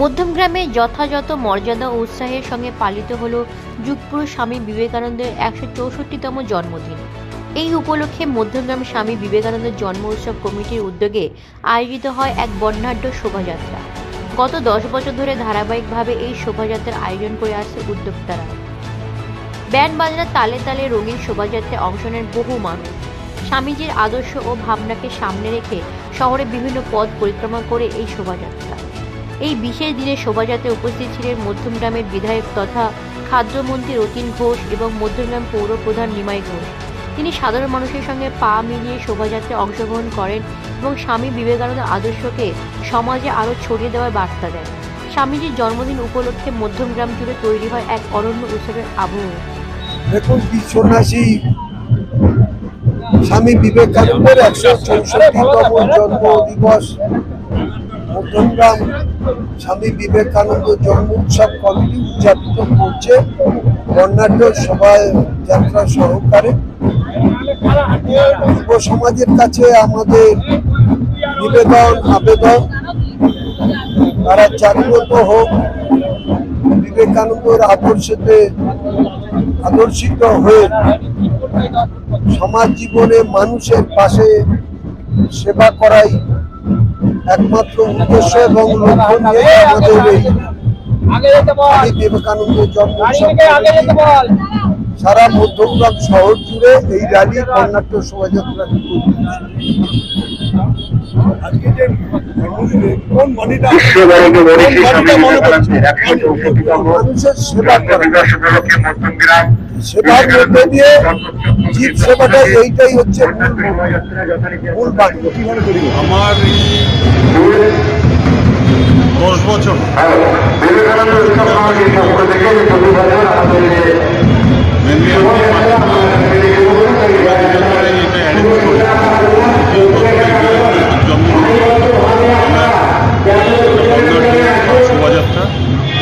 মধ্যমগ্রামে যথাযথ মর্যাদা ও উৎসাহের সঙ্গে পালিত হল যুগপুর স্বামী বিবেকানন্দের একশো চৌষট্টিতম জন্মদিন। এই উপলক্ষে মধ্যমগ্রাম স্বামী বিবেকানন্দের জন্ম উৎসব কমিটির উদ্যোগে আয়োজিত হয় এক বর্ণাঢ্য শোভাযাত্রা। গত দশ বছর ধরে ধারাবাহিকভাবে এই শোভাযাত্রার আয়োজন করে আসছে উদ্যোক্তারা। ব্যান্ড বাজনার তালে তালে রঙিন শোভাযাত্রায় অংশ নেন বহু মানুষ। স্বামীজির আদর্শ ও ভাবনাকে সামনে রেখে শহরে বিভিন্ন পথ পরিক্রমা করে এই শোভাযাত্রা। এই বিশেষ দিনে শোভাযাত্রায় উপস্থিত ছিলেন মধ্যমগ্রামের বিধায়ক তথা খাদ্যমন্ত্রী রতিন ঘোষ এবং মধ্যমগ্রাম পৌর প্রধান নিমাই ঘোষ। তিনি সাধারণ মানুষের সঙ্গে পা মিলিয়ে শোভাযাত্রায় অংশগ্রহণ করেন এবং স্বামী বিবেকানন্দের আদর্শকে সমাজে আরও ছড়িয়ে দেওয়ার বার্তা দেন। স্বামীজির জন্মদিন উপলক্ষে মধ্যমগ্রাম জুড়ে তৈরি হয় এক অরণ্য উৎসবের আবহ। দেখুন স্বামী বিবেকানন্দের একশো চৌষট্টিতম জন্ম দিবস মধ্যমগ্রাম স্বামী বিবেকানন্দ জন্ম উৎসব কমিটি উদযাপিত করছে। বর্ণাঢ্য যাত্রা সহকারে। যুব সমাজের কাছে আমাদের নিবেদন, আবেদন। তারা জাগ্রত হোক। বিবেকানন্দর আদর্শতে আদর্শিত হয়ে সমাজ জীবনে মানুষের পাশে সেবা করাই একমাত্র উদ্দেশ্য এবং লক্ষ্য নিয়ে আমাদের এই বিবেকানন্দের বিবেকানন্দ জন্ম সারা মধ্যগ্রাম শহর জুড়ে এই র্যালি বর্ণাঢ্য শোভাযাত্রা আজকে যে জন্মদিনে কোন মানিটা বিশ্বভারতী মনীষী কোন স্বামী মানিটা করছে? বিবেকানন্দের একশো চৌষট্টিতম মানুষের সেবা করা। দিবস উপলক্ষে মধ্যমগ্রাম সেবার মধ্যে দিয়ে জীব সেবাটা এইটাই হচ্ছে মূল আমার দশ বছর। বিবেকানন্দ আমাদের শোভাযাত্রা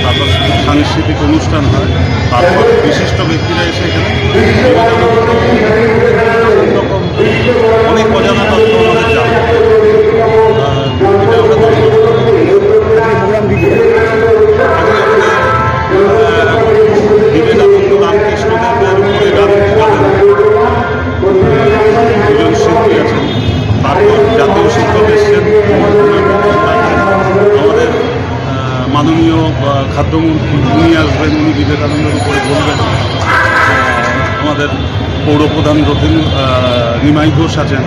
তারপর সাংস্কৃতিক অনুষ্ঠান হয় তারপর বিশিষ্ট ব্যক্তিরা এসে এখানে। মাননীয় খাদ্যমন্ত্রী উনি আসবেন উনি বিবেকানন্দের উপরে বলবেন। আমাদের পৌরপ্রধান রতিন নিমাই ঘোষ আছেন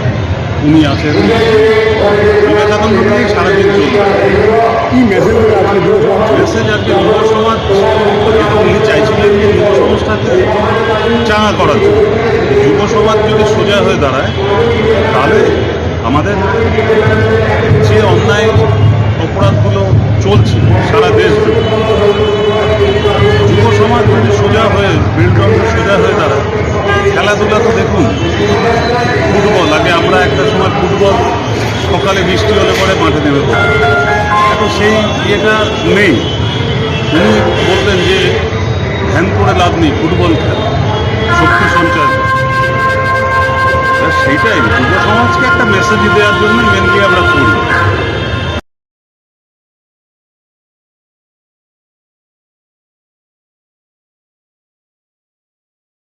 উনি আছেন। বিবেকানন্দ নিয়েই সারাদিন মেসেজ আজকে যুব সমাজ উনি চাইছিলেন যে যুব সমাজটাকে চাঙা করার জন্য। যুব সমাজ যদি সোজা হয়ে দাঁড়ায় তাহলে আমাদের যে অন্যায় খেলাধুলা তো দেখুন, ফুটবল। আগে আমরা একটা সময় ফুটবল সকালে বৃষ্টি হলে পরে মাঠে নেমে এখন সেই ইয়েটা নেই। উনি বলতেন যে, ধ্যান করে লাভ নেই, ফুটবল খেলা। শক্তি সঞ্চয় সেইটাই যুব সমাজকে একটা মেসেজ দেওয়ার জন্য মেনলি আমরা করি।